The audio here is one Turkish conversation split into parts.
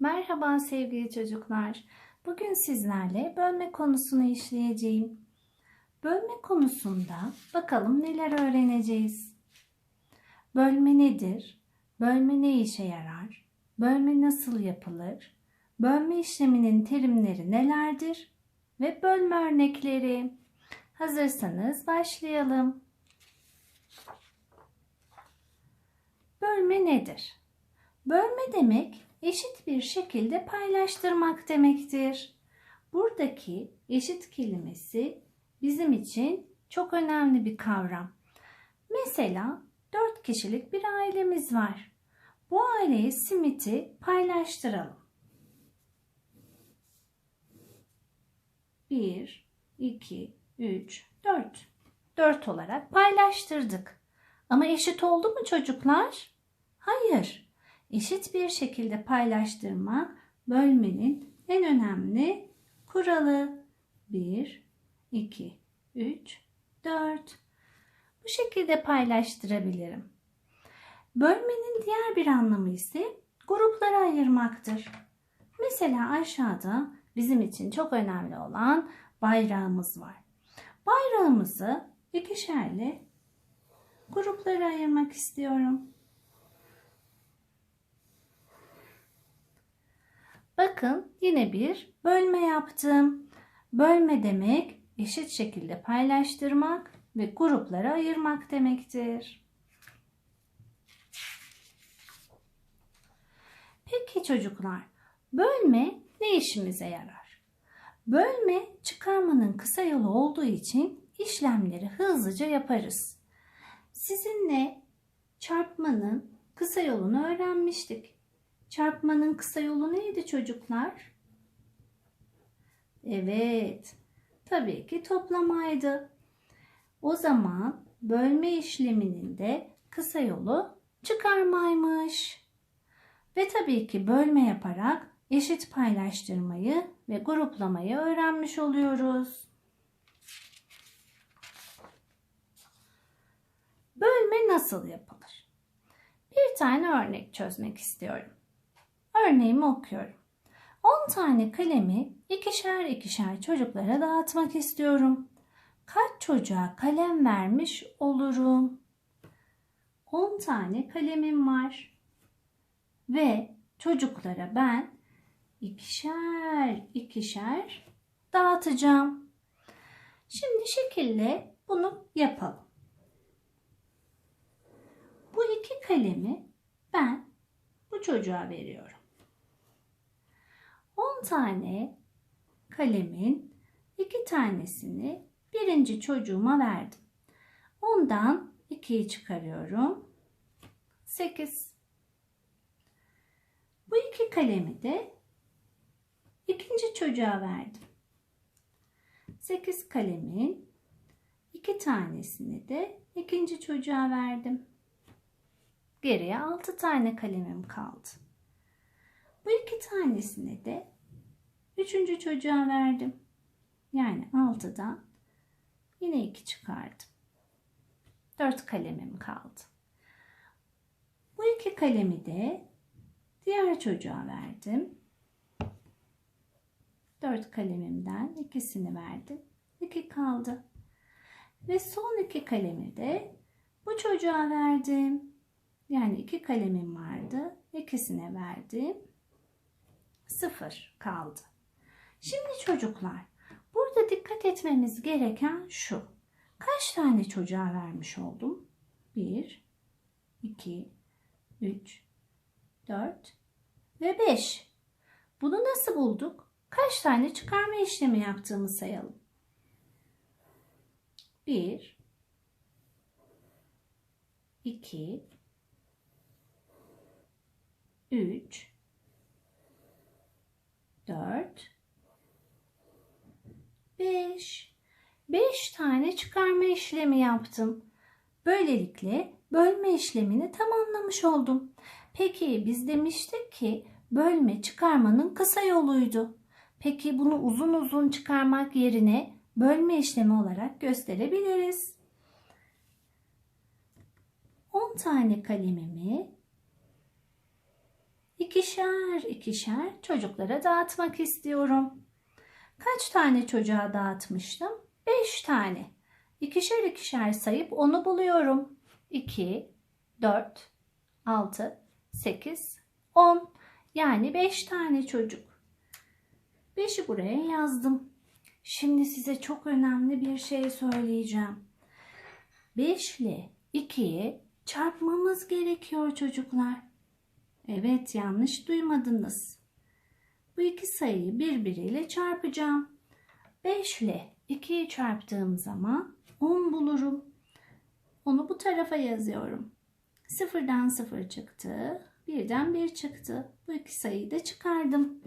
Merhaba sevgili çocuklar. Bugün sizlerle bölme konusunu işleyeceğim. Bölme konusunda bakalım neler öğreneceğiz. Bölme nedir? Bölme ne işe yarar? Bölme nasıl yapılır? Bölme işleminin terimleri nelerdir? Ve bölme örnekleri. Hazırsanız başlayalım. Bölme nedir? Bölme demek eşit bir şekilde paylaştırmak demektir. Buradaki eşit kelimesi bizim için çok önemli bir kavram. Mesela 4 kişilik bir ailemiz var. Bu aileye simiti paylaştıralım. 1, 2, 3, 4. 4 olarak paylaştırdık. Ama eşit oldu mu çocuklar? Hayır. Eşit bir şekilde paylaştırmak bölmenin en önemli kuralı. 1, 2, 3, 4. Bu şekilde paylaştırabilirim. Bölmenin diğer bir anlamı ise gruplara ayırmaktır. Mesela aşağıda bizim için çok önemli olan bayrağımız var. Bayrağımızı ikişerli gruplara ayırmak istiyorum. Bakın yine bir bölme yaptım. Bölme demek eşit şekilde paylaştırmak ve gruplara ayırmak demektir. Peki çocuklar, bölme ne işimize yarar? Bölme çıkarmanın kısa yolu olduğu için işlemleri hızlıca yaparız. Sizinle çarpmanın kısa yolunu öğrenmiştik. Çarpmanın kısa yolu neydi çocuklar? Evet, tabii ki toplamaydı. O zaman bölme işleminin de kısa yolu çıkarmaymış. Ve tabii ki bölme yaparak eşit paylaştırmayı ve gruplamayı öğrenmiş oluyoruz. Bölme nasıl yapılır? Bir tane örnek çözmek istiyorum. Örneğimi okuyorum. 10 tane kalemi ikişer ikişer çocuklara dağıtmak istiyorum. Kaç çocuğa kalem vermiş olurum? 10 tane kalemim var. Ve çocuklara ben ikişer ikişer dağıtacağım. Şimdi şekilde bunu yapalım. Bu iki kalemi ben bu çocuğa veriyorum. 10 tane kalemin iki tanesini birinci çocuğuma verdim. Ondan 2'yi çıkarıyorum. 8. Bu iki kalemi de ikinci çocuğa verdim. 8 kalemin iki tanesini de ikinci çocuğa verdim. Geriye 6 tane kalemim kaldı. Bu iki tanesini de üçüncü çocuğa verdim. Yani 6'dan yine 2 çıkardım. 4 kalemim kaldı. Bu iki kalemi de diğer çocuğa verdim. 4 kalemimden ikisini verdim. 2 kaldı. Ve son iki kalemi de bu çocuğa verdim. Yani iki kalemim vardı. İkisine verdim. Sıfır kaldı. Şimdi çocuklar burada dikkat etmemiz gereken şu. Kaç tane çocuğa vermiş oldum? 1, 2, 3, 4 ve 5. Bunu nasıl bulduk? Kaç tane çıkarma işlemi yaptığımı sayalım. 1, 2, 3 4 5 5 tane çıkarma işlemi yaptım. Böylelikle bölme işlemini tamamlamış oldum. Peki biz demiştik ki bölme çıkarmanın kısa yoluydu. Peki bunu uzun uzun çıkarmak yerine bölme işlemi olarak gösterebiliriz. 10 tane kalemimi ikişer ikişer çocuklara dağıtmak istiyorum. Kaç tane çocuğa dağıtmıştım? 5 tane. İkişer ikişer sayıp onu buluyorum. 2, 4, 6, 8, 10. Yani 5 tane çocuk. 5'i buraya yazdım. Şimdi size çok önemli bir şey söyleyeceğim. 5 ile 2'yi çarpmamız gerekiyor çocuklar. Evet yanlış duymadınız. Bu iki sayıyı birbiriyle çarpacağım. 5 ile 2'yi çarptığım zaman 10 bulurum. Onu bu tarafa yazıyorum. Sıfırdan sıfır çıktı. Birden bir çıktı. Bu iki sayıyı da çıkardım.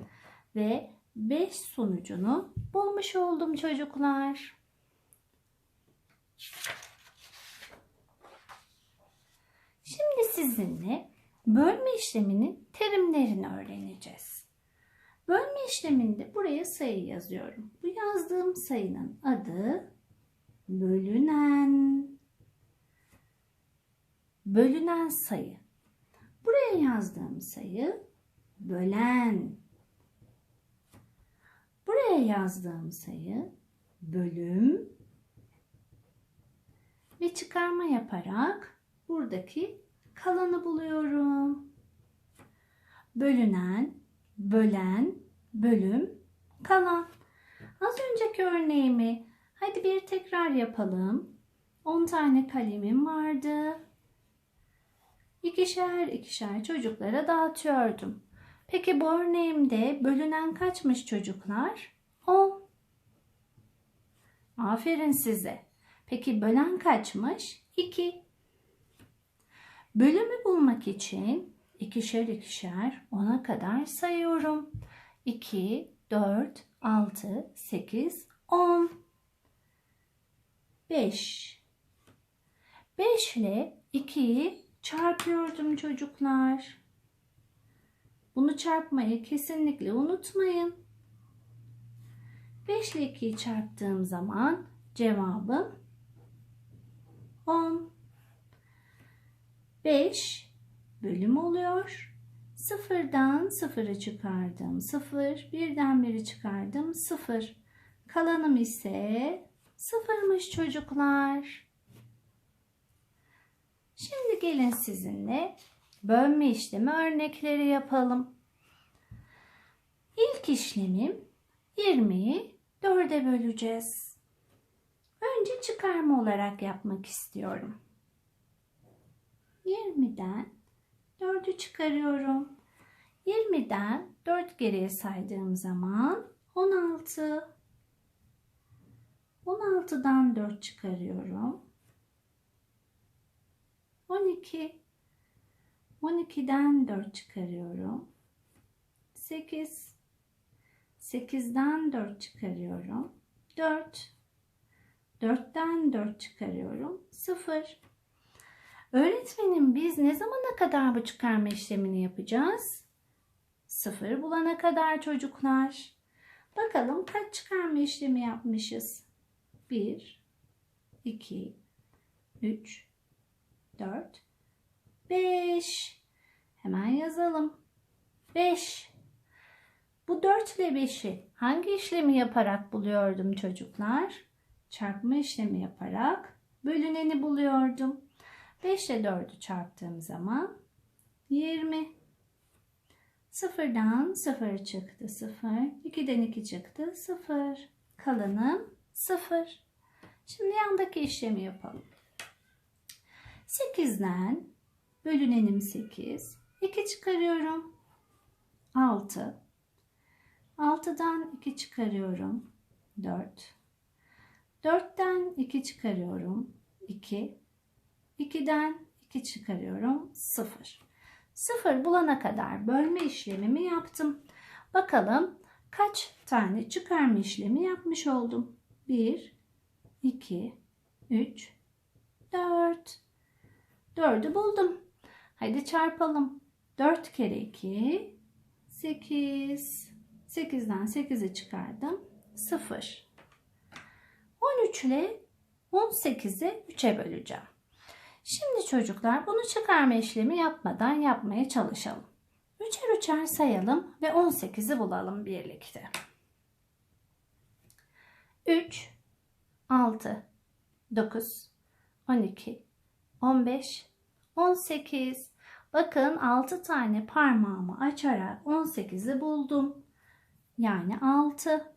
Ve 5 sonucunu bulmuş oldum çocuklar. Şimdi sizinle bölme işleminin terimlerini öğreneceğiz. Bölme işleminde buraya sayı yazıyorum. Bu yazdığım sayının adı bölünen. Bölünen sayı. Buraya yazdığım sayı bölen. Buraya yazdığım sayı bölüm ve çıkarma yaparak buradaki kalanı buluyorum. Bölünen, bölen, bölüm, kalan. Az önceki örneğimi hadi bir tekrar yapalım. 10 tane kalemim vardı. İkişer ikişer çocuklara dağıtıyordum. Peki bu örneğimde bölünen kaçmış çocuklar? 10. Aferin size. Peki bölen kaçmış? 2. Bölümü bulmak için ikişer ikişer 10'a kadar sayıyorum. 2, 4, 6, 8, 10. 5. 5 ile 2'yi çarpıyordum çocuklar. Bunu çarpmayı kesinlikle unutmayın. 5 ile 2'yi çarptığım zaman cevabım 10. 5 bölüm oluyor. Sıfırdan sıfırı çıkardım. Sıfır. Birden biri çıkardım. Sıfır. Kalanım ise sıfırmış çocuklar. Şimdi gelin sizinle bölme işlemi örnekleri yapalım. İlk işlemim 20'yi 4'e böleceğiz. Önce çıkarma olarak yapmak istiyorum. 20'den 4'ü çıkarıyorum. 20'den 4 geriye saydığım zaman 16. 16'dan 4 çıkarıyorum. 12. 12'den 4 çıkarıyorum. 8. 8'den 4 çıkarıyorum. 4. 4'ten 4 çıkarıyorum. 0. Öğretmenim biz ne zamana kadar bu çıkarma işlemini yapacağız? 0 bulana kadar çocuklar. Bakalım kaç çıkarma işlemi yapmışız? 1, 2, 3, 4, 5. Hemen yazalım. 5. Bu 4 ile 5'i hangi işlemi yaparak buluyordum çocuklar? Çarpma işlemi yaparak bölüneni buluyordum. 5 ile 4'ü çarptığım zaman 20. Sıfırdan 0 çıktı 0. 2'den 2 çıktı 0. Kalanım 0. Şimdi yandaki işlemi yapalım. 8'den bölünenim 8. 2 çıkarıyorum. 6. 6'dan 2 çıkarıyorum. 4. 4'ten 2 çıkarıyorum. 2. 2'den 2 çıkarıyorum. 0. 0 bulana kadar bölme işlemimi yaptım. Bakalım kaç tane çıkarma işlemi yapmış oldum. 1, 2, 3, 4. 4'ü buldum. Haydi çarpalım. 4 kere 2, 8. 8'den 8'i çıkardım. 0. 13 ile 18'i 3'e böleceğim. Şimdi çocuklar bunu çıkarma işlemi yapmadan yapmaya çalışalım. Üçer üçer sayalım ve 18'i bulalım birlikte. 3, 6, 9, 12, 15, 18. Bakın 6 tane parmağımı açarak 18'i buldum. Yani 6.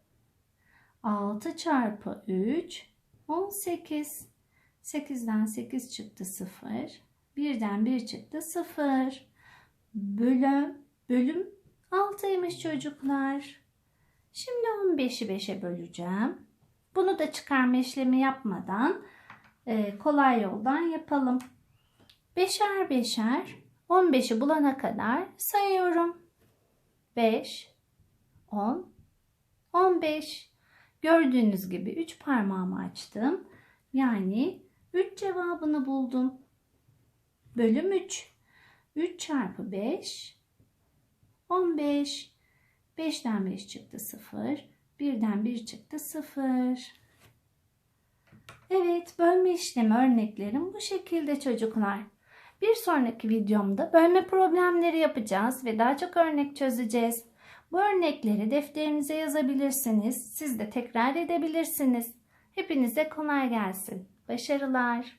6 çarpı 3 18. 8'den 8 çıktı 0. 1'den 1 çıktı 0. Bölüm, bölüm 6'ymış çocuklar. Şimdi 15'i 5'e böleceğim. Bunu da çıkarma işlemi yapmadan e, kolay yoldan yapalım. Beşer beşer 15'i bulana kadar sayıyorum. 5, 10, 15. Gördüğünüz gibi 3 parmağımı açtım. Yani 3 cevabını buldum. Bölüm 3. 3 çarpı 5 15. 5'ten 5 çıktı 0. 1'den 1 çıktı 0. Evet bölme işlemi örneklerim bu şekilde çocuklar. Bir sonraki videomda bölme problemleri yapacağız ve daha çok örnek çözeceğiz. Bu örnekleri defterinize yazabilirsiniz. Siz de tekrar edebilirsiniz. Hepinize kolay gelsin. Başarılar.